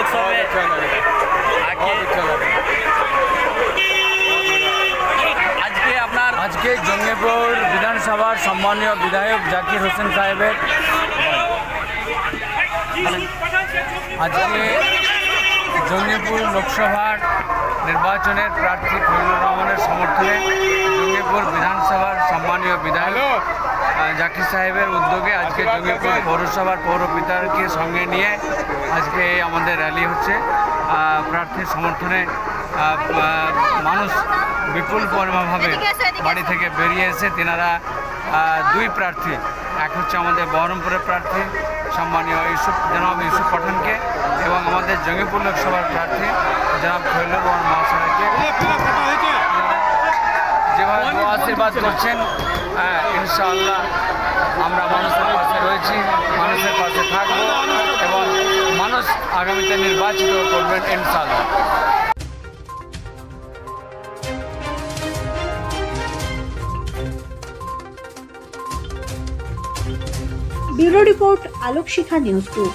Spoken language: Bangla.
looks all it. I আজকে আপনার আজকে জঙ্গেপুর বিধানসভার সম্মানীয় বিধায়ক জাকির হোসেন সাহেবের আজকে জঙ্গিপুর লোকসভার নির্বাচনের প্রার্থী ফজলুর রহমানের সমর্থনে জঙ্গিপুর বিধানসভার সম্মানীয় বিধায়ক জাকির সাহেবের উদ্যোগে আজকে জঙ্গিপুর পৌরসভার পৌর পৌরপিতাকে সঙ্গে নিয়ে আজকে আমাদের র্যালি হচ্ছে। প্রার্থীর সমর্থনে মানুষ বিপুল পরিমাণভাবে বাড়ি থেকে বেরিয়ে এসে তেনারা দুই প্রার্থী এক হচ্ছে আমাদের বহরমপুরের প্রার্থী সম্মানীয় ইউসুফ জনাব ইউসুফ পাঠানকে এবং আমাদের জঙ্গিপুর লোকসভার প্রার্থী জনাব খৈলুর রহমান মহাশয়কে। যেভাবে আশীর্বাদ করছেন হ্যাঁ, ইনশাআল্লাহ আমরা মানুষের পাশে রয়েছি মানুষের পাশে থাকব। মানুষ আগামীতে নির্বাচিত করবেন ইনশাল্লাহ bureau report Alok Shikha news group